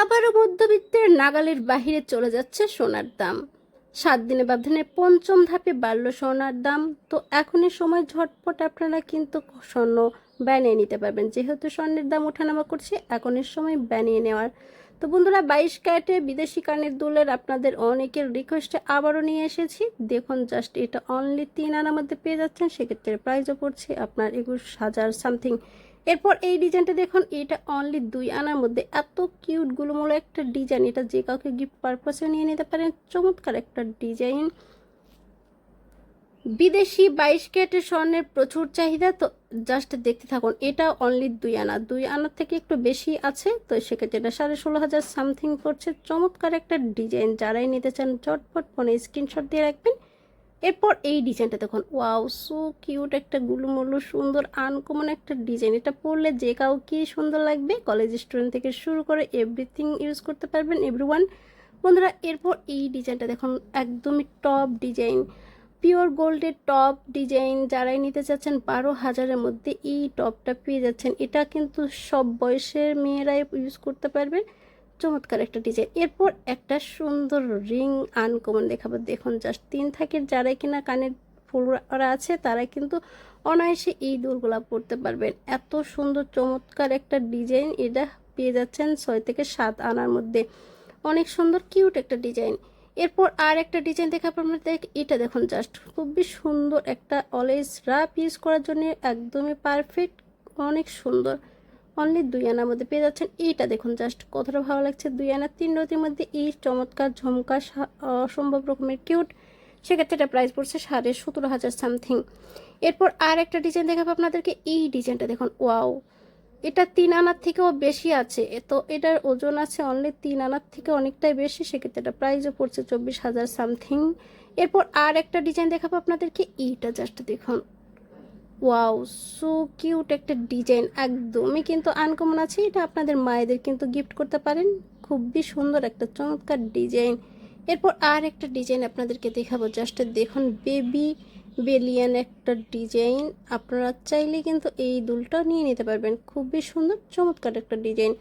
আবারও মধ্যবিত্তের নাগালের বাহিরে চলে যাচ্ছে সোনার দাম। সাত দিনে ব্যবধানে পঞ্চম ধাপে বাড়ল সোনার দাম। তো এখনই সময় ঝটপট আপনারা কিন্তু স্বর্ণ বানিয়ে নিতে পারবেন। যেহেতু স্বর্ণের দাম ওঠানামা করছে এখনের সময় বানিয়ে নেওয়ার। তো বন্ধুরা, বাইশ ক্যারেটে বিদেশি কানের দুলের আপনাদের অনেকের রিকোয়েস্টে আবারও নিয়ে এসেছি। দেখুন জাস্ট এটা অনলি তিন আনার মধ্যে পেয়ে যাচ্ছেন। সেক্ষেত্রে প্রাইজও পড়ছে আপনার একুশ হাজার সামথিং এরপর এই ডিজাইনটা দেখুন, এটা অনলি দুই আনার মধ্যে এত কিউট গুলোমূলো একটা ডিজাইন। এটা যে কাউকে গিফট পারপাসে নিয়ে নিতে পারেন, চমৎকার একটা ডিজাইন। বিদেশি বাইশ ক্যারেটের স্বর্ণের প্রচুর চাহিদা, তো জাস্ট দেখতে থাকুন, এটা অনলি দুই আনা। দুই আনার থেকে একটু বেশি আছে, তো সেক্ষেত্রে এটা সাড়ে ষোলো হাজার সামথিং পড়ছে চমৎকার একটা ডিজাইন, যারাই নিতে চান, চটপট ফোনে স্ক্রিনশট দিয়ে রাখবেন। এরপর এই ডিজাইনটা দেখুন। ওয়াও, সো কিউট একটা গুলুমুলু, সুন্দর, আনকমন একটা ডিজাইন। এটা পরলে যে কাউকে সুন্দর লাগবে, কলেজ স্টুডেন্ট থেকে শুরু করে এভরিথিং ইউজ করতে পারবেন এভরিওয়ান বন্ধুরা, এরপর এই ডিজাইনটা দেখুন, একদমই টপ ডিজাইন। পিওর গোল্ডের টপ ডিজাইন। যারাই নিতে চাচ্ছেন, বারো হাজারের মধ্যে এই টপটা পেয়ে যাচ্ছেন। এটা কিন্তু সব বয়সের মেয়েরাই ইউজ করতে পারবে। চমৎকার একটা ডিজাইন এরপর একটা সুন্দর রিং আনকমন দেখাবো। দেখুন জাস্ট তিন থাকের যারাই কিনা কানের ফুল করা আছে, তারাই কিন্তু অনায়াসে এই দুলগুলা পরতে পারবেন। এত সুন্দর, চমৎকার একটা ডিজাইন এটা পেয়ে যাচ্ছেন ছয় থেকে সাত আনার মধ্যে। অনেক সুন্দর কিউট একটা ডিজাইন এরপর আর একটা ডিজাইন দেখাবো আপনাদের এটা দেখুন জাস্ট খুবই সুন্দর একটা অলওয়েজ রাফ ইউজ করার জন্য একদমই পারফেক্ট অনেক সুন্দর। অনলি দুই আনার মধ্যে পেয়ে যাচ্ছেন। এইটা দেখুন জাস্ট কতটা ভালো লাগছে। দুই আনা, তিন রতির মধ্যে এই চমৎকার ঝমকা অসম্ভব রকমের কিউট সেক্ষেত্রে এটা প্রাইস পড়ছে সাড়ে সতেরো হাজার সামথিং এরপর আর একটা ডিজাইন দেখাবো আপনাদেরকে। এই ডিজাইনটা দেখুন ওয়াও এটা তিন আনার থেকেও বেশি আছে। তো এটার ওজন আছে অনলি তিন আনার থেকে অনেকটাই বেশি। সেক্ষেত্রে এটা প্রাইসও পড়ছে চব্বিশ হাজার সামথিং এরপর আর একটা ডিজাইন দেখাবো আপনাদেরকে। এইটা জাস্ট দেখুন ওয়াও সো কিউট একটা ডিজাইন একদমই কিন্তু আনকমন আছে। এটা আপনাদের মায়েদের কিন্তু গিফট করতে পারেন। খুবই সুন্দর একটা চমৎকার ডিজাইন এরপর আর একটা ডিজাইন আপনাদেরকে দেখাবো। জাস্ট দেখুন বেবি বেলিয়ান একটা ডিজাইন আপনারা চাইলে কিন্তু এই দুলটা নিয়ে নিতে পারবেন। খুবই সুন্দর, চমৎকার একটা ডিজাইন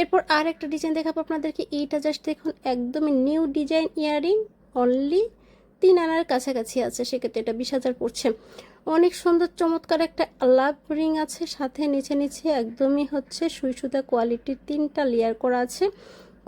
এরপর আর একটা ডিজাইন দেখাবো আপনাদেরকে। এইটা জাস্ট দেখুন, একদমই নিউ ডিজাইন ইয়ারিং। অনলি তিন আনার কাছাকাছি আছে। সেক্ষেত্রে এটা বিশ হাজার পড়ছে। অনেক সুন্দর, চমৎকার একটা লাভ রিং আছে। সাথে নিচে নিচে একদমই হচ্ছে সুই সুতা কোয়ালিটির তিনটা লেয়ার করা আছে।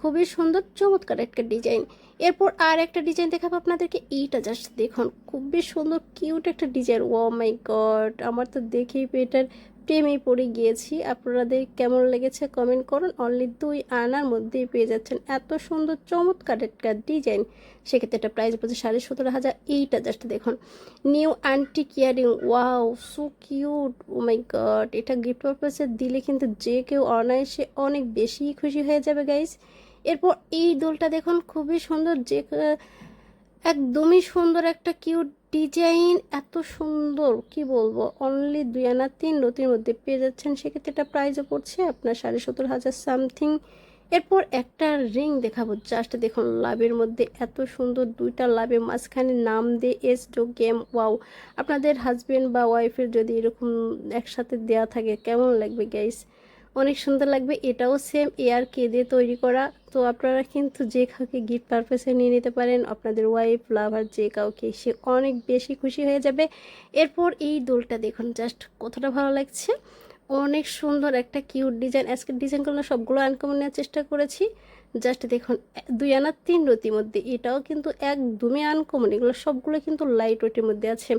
খুবই সুন্দর, চমৎকার একটা ডিজাইন এরপর আর একটা ডিজাইন দেখাবো আপনাদেরকে, এইটা জাস্ট দেখুন। খুবই সুন্দর কিউট একটা ডিজাইন ও মাই গড আমার তো দেখেই এটার প্রেমেই পড়ে গিয়েছি। আপনাদের কেমন লেগেছে কমেন্ট করুন। অনলি দুই আনার মধ্যেই পেয়ে যাচ্ছেন এত সুন্দর চমৎকার একটা ডিজাইন সেক্ষেত্রে একটা প্রাইস পড়ছে সাড়ে সতেরো হাজার। এইটা জাস্ট দেখুন। New antique earring wow so cute oh my god এটা গিফট পারপাসে দিলে কিন্তু যে কেউ অনায়াসে অনেক বেশি খুশি হয়ে যাবে গাইস এরপর এই দোলটা দেখুন, খুবই সুন্দর। যে একদমই সুন্দর একটা কিউট ডিজাইন এত সুন্দর, কি বলব? অনলি দুই আনা তিন রতির মধ্যে পেয়ে যাচ্ছেন। সেক্ষেত্রে এটা প্রাইজও পড়ছে আপনার সাড়ে সত্তর হাজার সামথিং এরপর একটা রিং দেখাবো। জাস্ট দেখুন, লাভের মধ্যে এত সুন্দর দুইটা লাভের মাঝখানে নাম দিয়ে এস ডো গেম ওয়াও আপনাদের হাজব্যান্ড বা ওয়াইফের যদি এরকম একসাথে দেয়া থাকে, কেমন লাগবে গাইস অনেক সুন্দর লাগবে। এটাও সেম এয়ার কে দিয়ে তৈরি করা। তো আপনারা কিন্তু যে কাউকে গিফট পারপাসে নিয়ে নিতে পারেন, আপনাদের ওয়াইফ লাভার যে কাউকে, সে অনেক বেশি খুশি হয়ে যাবে। এরপর এই দোলটা দেখুন জাস্ট কতটা ভালো লাগছে। অনেক সুন্দর একটা কিউট ডিজাইন আজকের ডিজাইনগুলো সবগুলো আনকমন নেওয়ার চেষ্টা করেছি। জাস্ট দেখুন, দুই আনা, তিন রতির মধ্যে। এটাও কিন্তু একদমই আনকমন এগুলো সবগুলো কিন্তু লাইট ওয়েটের মধ্যে আছে।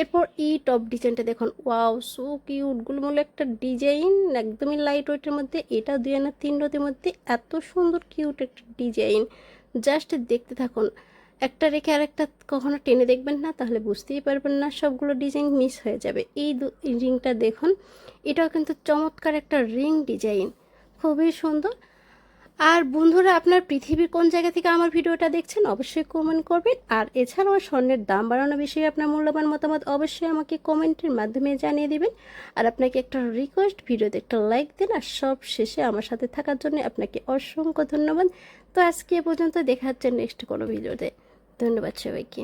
এরপর এই টপ ডিজাইনটা দেখুন। ওয়াও সো কিউট গুলমুলো একটা ডিজাইন একদমই লাইট ওয়েটের মধ্যে। এটা দুই আনা, তিন রতির মধ্যে। এত সুন্দর কিউট একটা ডিজাইন জাস্ট দেখতে থাকুন। একটা রেখে আরেকটা কখনো টেনে দেখবেন না, তাহলে বুঝতেই পারবেন না, সবগুলো ডিজাইন মিস হয়ে যাবে। এই রিংটা দেখুন, এটাও কিন্তু চমৎকার একটা রিং ডিজাইন খুবই সুন্দর। আর বন্ধুরা, আপনার পৃথিবীর কোন জায়গা থেকে আমার ভিডিওটা দেখছেন, অবশ্যই কমেন্ট করবেন। আর এছাড়াও স্বর্ণের দাম বাড়ানো বিষয়ে আপনার মূল্যবান মতামত অবশ্যই আমাকে কমেন্টের মাধ্যমে জানিয়ে দিবেন। আর আপনাকে একটা রিকোয়েস্ট ভিডিওতে একটা লাইক দিন, আর সব শেষে আমার সাথে থাকার জন্য আপনাকে অসংখ্য ধন্যবাদ। তো আজকে এ পর্যন্ত, দেখা হচ্ছে নেক্সট কোনো ভিডিওতে। ধন্যবাদ সবাইকে।